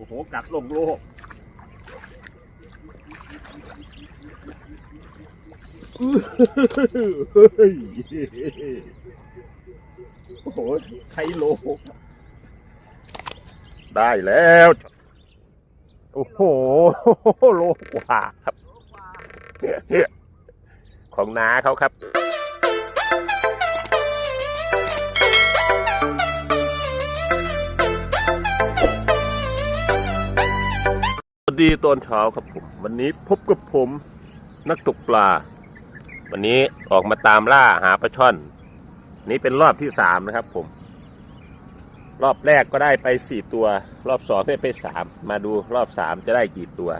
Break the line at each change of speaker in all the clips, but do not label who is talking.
อ้โห กัดลงโลกโอ้โหใช้โลได้แล้ว โอ้โห โลกว่าครับ ของน้าเขาครับ ดีตอนเช้าครับผม วันนี้พบกับผมนักตกปลา วันนี้ออกมาตามล่าหาปลาช่อน นี่เป็นรอบที่สามนะครับผม รอบแรกก็ได้ไปสี่ตัว รอบสองได้ไปสามมาดูรอบสามจะได้กี่ตัว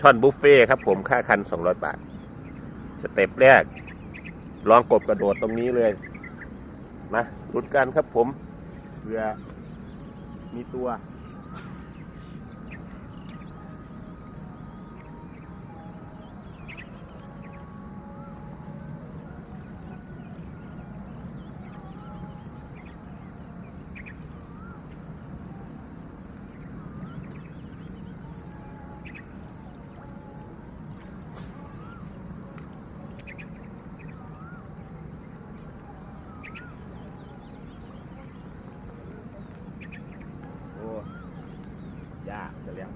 ช่อนบุฟเฟ่ครับผมค่าคันสองร้อยบาท สเต็ปแรก ลองกบกระโดดตรงนี้เลยมาลุ้นกันครับผมเพื่อมีตัว โอ้ ยากจะแล้ว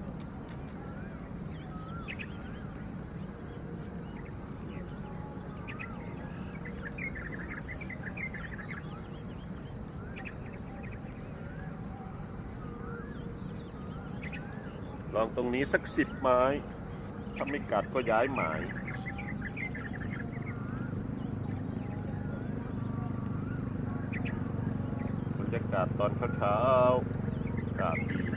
ลองตรงนี้สักสิบไม้ ถ้าไม่กัดก็ย้ายหมาย บรรยากาศตอนเช้าๆอากาศดี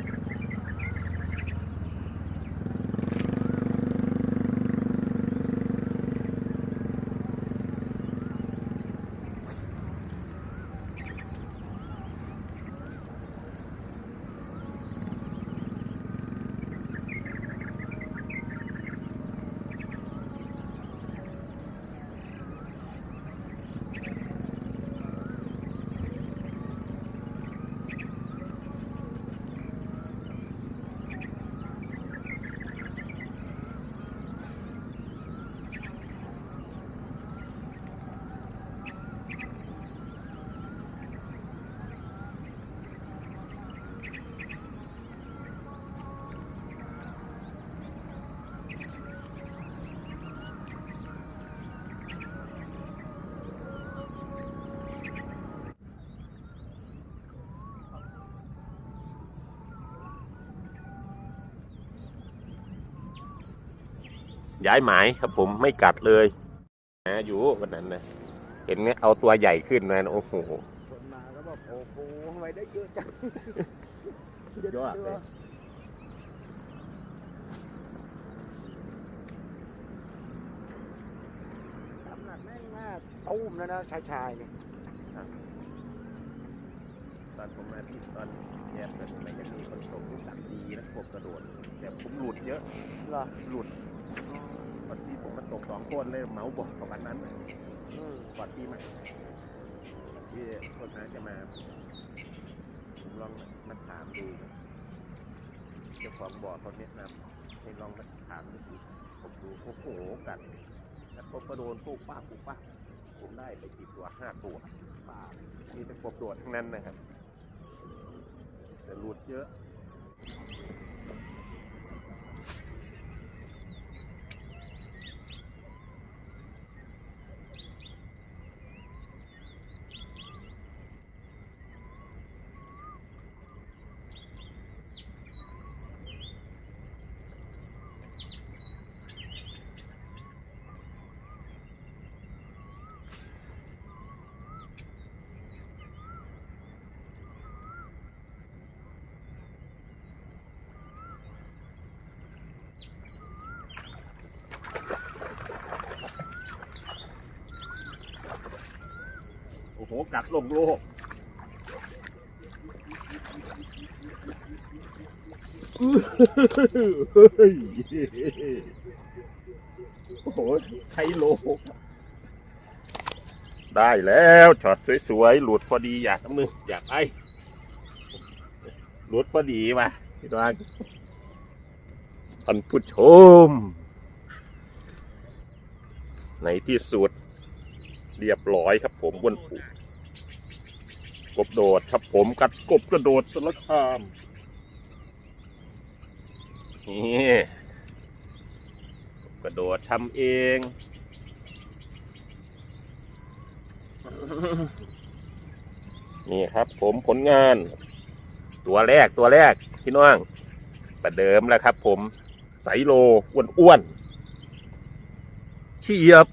ย้ายหมายครับผมไม่กัดเลยนะอยู่วันนั้นนะเห็นไงเอาตัวใหญ่ขึ้นมานะโอ้โห
คนมาก็บอกโอ้โหทำไมได้เยอะจัง
ยอดเลย
น้ำหนักแม่งมากตุ้มแล้วนะชายชายๆเนี่ย
ตอนผมมาที่ตอนแยกกันมันยังมีคนตกลูกหลังดีนะพวกกระโดดแต่ผมหลุดเยอะ
เหรอ
หลุด บางทีผมมาตกสองคนเลยเหมาบอกกับวันนั้นเลย
อืม
ก่อนปีใหม่ที่คนนั้นจะมาผมลองมาถามดูเจ้าของบ่อเขาแนะนำให้ลองมาถามดูอีกผมดูโอ้โหกันแล้วผมก็โดนปุ๊บป้าปุ๊บป้าผมได้ไปกี่ตัวห้าตัวป้ามีแต่กบโดดทั้งนั้นนะครับแต่หลุดเยอะ โอ้โหกัดลงโลกเฮ้ยโอ้โหใช้โลกได้แล้วช็อตสวยๆ หลุดพอดีอยากมืออยากไอรถพอดีว่ะพี่น้องท่านผู้ชม ในที่สุด เรียบร้อยครับผมบนปู กบโดดครับผมกัดกบกระโดดสารคามนี่กระโดดทำเองนี่ครับผมผลงาน ตัวแรกตัวแรกพี่น้องประเดิมแล้วครับผม ไสโลอ้วนๆเฉียบ